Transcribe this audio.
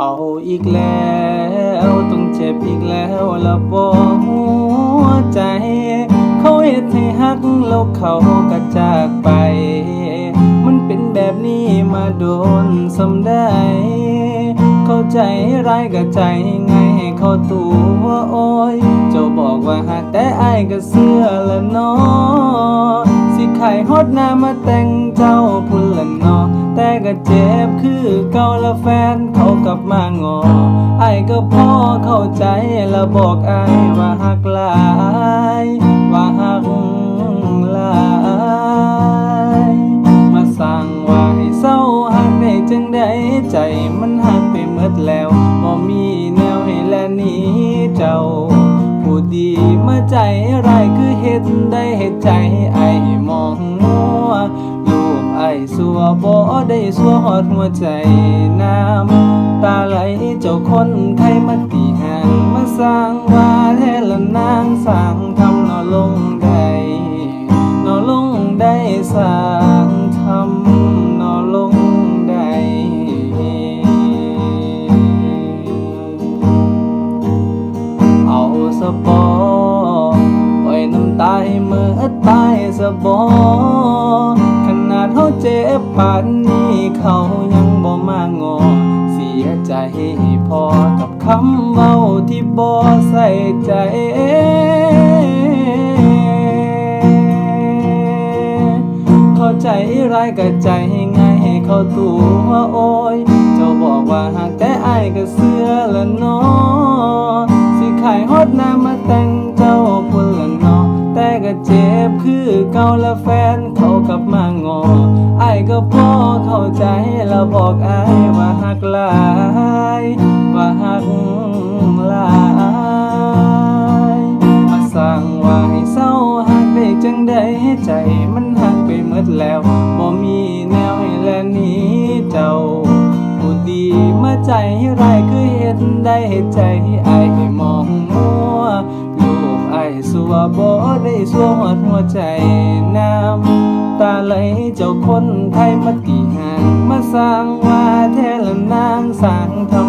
เอาอีกแล้วต้องเจ็บอีกแล้วละบ่หัวใจ เขาเฮ็ดให้ฮักแล้วเขาก็จากไป มันเป็นแบบนี้มาโดนสำได้เข้าใจร้ายกับใจไงให้เขาตัวโอ้ยเจ้าบอกว่าหากแต่ไอายก็เสื้อละเนาะ สิไข่ฮอดหน้ามาแต่งเจ้าพุ่นละนาะแต่ก็เจ็บคือเก่าละแฟนเขากลับมางอไอายก็พอเข้าใจและบอกไอายว่าหักหลาย ว่าหักหลายมาสั่งว่าให้เศร้าหักได้จังได้ใจมันหักไปหมดแล้วบ่มีแนวให้แลนี้เจ้า ผู้ดีมาใจไรายคือ ดได้เฮ็ดใจไอ้มองมัวลูกไอ้สัวบ่ได้สัวฮอดหัวใจน้ำตาไหลเจ้าคนไทยมาตีห่างมาสร้างว่าแท้ละนางสร้างทำนอลงได้นอลงได้สร้างทำนอลงได้เอาสปอ ตาให้เมื่อตายสะบอขนาดเขาเจ็บปานนี้เขายังบ่มางอ เสียใจพอกับคำเว้าที่บ่ใส่ใจเข้าใจร้ายกับใจง่ายให้เขาตัวโอ้ย เจ้าบอกว่าหากแต่อายก็เสื้อละนาะสิขายฮอดน้ามาแต่ง เจ็บคือเก่าละแฟนเขากลับมางออายก็พอเข้าใจแล้วบอกไอายว่าหักหลายว่าหักหลายมาสั่งว่าให้เศร้าหักได้จังได้ใจมันหักไปหมดแล้วบ่มีแนวให้แลหนี้เจ้าผู้ดีมาใจให้ไรคือเฮ็ดได้ใจให้อายให้มอ บ่ได้สวหอดหัวใจน้ำตาไหลเจ้าคนไทยมาตีห่างมาสร้างว่าแท้ละนางสร้างทำ